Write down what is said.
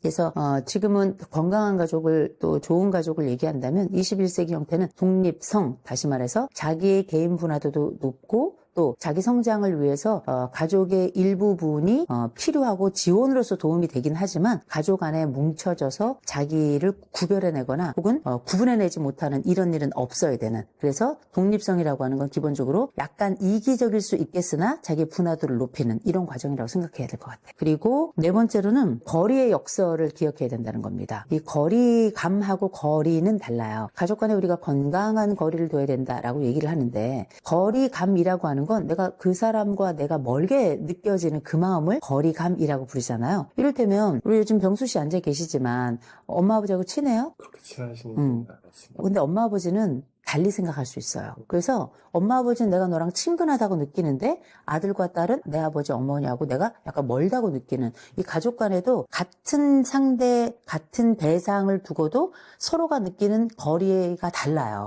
그래서 어, 지금은 건강한 가족을 또 좋은 가족을 얘기한다면 21세기 형태는 독립성 다시 말해서 자기의 개인 분화도도 높고 또 자기 성장을 위해서 어, 가족의 일부분이 어, 필요하고 지원으로서 도움이 되긴 하지만 가족 안에 뭉쳐져서 자기를 구별해내거나 혹은 어, 구분해내지 못하는 이런 일은 없어야 되는 그래서 독립성이라고 하는 건 기본적으로 약간 이기적일 수 있겠으나 자기 분화도를 높이는 이런 과정이라고 생각해야 될 것 같아요. 그리고 네 번째로는 거리의 역설을 기억해야 된다는 겁니다. 이 거리감하고 거리는 달라요. 가족 간에 우리가 건강한 거리를 둬야 된다라고 얘기를 하는데 거리감이라고 하는 건 내가 그 사람과 내가 멀게 느껴지는 그 마음을 거리감이라고 부르잖아요. 이를테면 우리 요즘 병수 씨 앉아 계시지만 엄마 아버지하고 친해요? 그렇게 친하신 음. 근데 엄마 아버지는 달리 생각할 수 있어요. 그래서 엄마 아버지는 내가 너랑 친근하다고 느끼는데 아들과 딸은 내 아버지 어머니하고 내가 약간 멀다고 느끼는 이 가족 간에도 같은 상대 같은 대상을 두고도 서로가 느끼는 거리가 달라요.